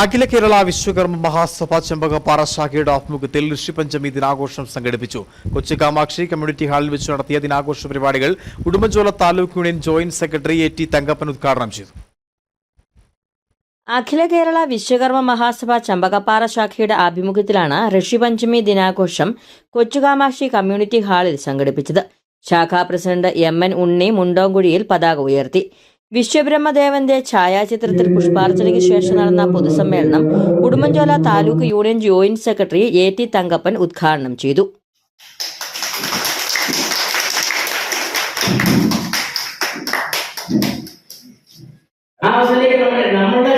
അഖില കേരള വിശ്വകർമ്മ മഹാസഭ ചെമ്പകപ്പാറ ശാഖയുടെ ആഭിമുഖ്യത്തിൽ ഋഷിപഞ്ചമി ദിനാഘോഷം സംഘടിപ്പിച്ചു. കൊച്ചി കാമാക്ഷി കമ്മ്യൂണിറ്റി ഹാളിൽ വെച്ച് നടത്തിയ ദിനാഘോഷ പരിപാടികൾ Udumbanchola taluk union joint secretary A T Thankappan ഉദ്ഘാടനം ചെയ്തു. അഖില കേരള വിശ്വകർമ്മ മഹാസഭ ചമ്പകപ്പാറ ശാഖയുടെ ആഭിമുഖ്യത്തിലാണ് ഋഷിപഞ്ചമി ദിനാഘോഷം കൊച്ചുകാമാക്ഷി കമ്മ്യൂണിറ്റി ഹാളിൽ സംഘടിപ്പിച്ചത്. ശാഖാ പ്രസിഡന്റ് എം എൻ ഉണ്ണി മുണ്ടോങ്കുഴിയിൽ പതാക ഉയർത്തി. വിശ്വബ്രഹ്മദേവന്റെ ഛായാചിത്രത്തിൽ പുഷ്പാർച്ചനയ്ക്ക് ശേഷം നടന്ന പൊതുസമ്മേളനം Udumbanchola taluk union joint secretary A T Thankappan ഉദ്ഘാടനം ചെയ്തു. നമ്മുടെ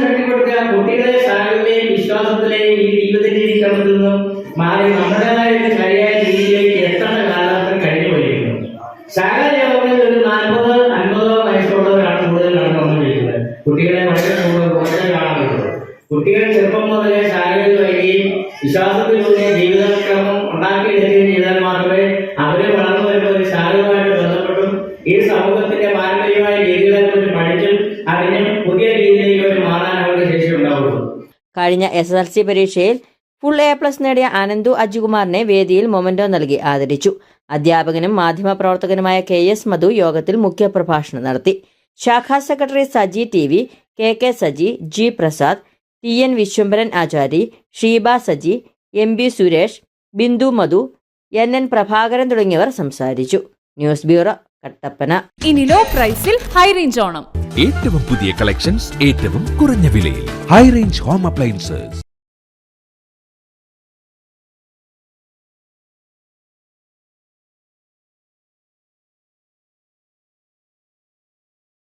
ശക്തിപ്പെടുത്തുക കുട്ടികളെ ശാഖയിലെയും വിശ്വാസത്തിലെയും ഈ ജീവിത നിന്നും മാറി നമ്മുടേതായിട്ട് കഴിയാൻ രീതിയിലേക്ക് എത്തേണ്ട കാലഘട്ടം കഴിഞ്ഞു പോയിരിക്കുന്നു. ശാഖ യോഗങ്ങളിൽ ഒരു നാൽപ്പത് അൻപതോ വയസ്സുള്ളവരാണ് കൂടുതൽ നടന്നുകൊണ്ടിരിക്കുന്നത് കുട്ടികളെ വളരെ കൂടുതൽ കുറച്ചേ കാണാൻ പറ്റുന്നത് കുട്ടികൾ ചെറുപ്പം മുതലേ ശാഖയിൽ വരികയും വിശ്വാസത്തിലൂടെ ജീവിതക്രമം ഉണ്ടാക്കിയെടുക്കുകയും ചെയ്താൽ മാത്രമേ അവരെ വളർന്നു വരുന്ന ഒരു ശാഖയുമായിട്ട് ബന്ധപ്പെട്ടും ഈ സമൂഹത്തിന്റെ പാരമ്പര്യമായ രീതികളെ കുറിച്ച് പഠിച്ചും അറിഞ്ഞും പുതിയ രീതിയിലേക്ക് അവർ മാറാൻ അവർക്ക് ശേഷി ഉണ്ടാവുള്ളൂ. കഴിഞ്ഞ എസ് എസ് എൽ സി പരീക്ഷയിൽ ഫുൾ എ പ്ലസ് നേടിയ അനന്തു അജികുമാറിനെ വേദിയിൽ മൊമെന്റോ നൽകി ആദരിച്ചു. അധ്യാപകനും മാധ്യമപ്രവർത്തകനുമായ കെ എസ് മധു യോഗത്തിൽ മുഖ്യപ്രഭാഷണം നടത്തി. ശാഖാ secretary Saji T V K K Saji G Prasad T N Vishwambharan Achari Sheeba Saji M B Suresh Bindu Madhu N N Prabhakaran തുടങ്ങിയവർ സംസാരിച്ചു. News bureau Kattappana. ഇനി ലോ പ്രൈസിൽ ഹൈ റേഞ്ച് ഓണം. ഏറ്റവും പുതിയ കളക്ഷൻസ് ഏറ്റവും കുറഞ്ഞ വിലയിൽ. High range home appliances.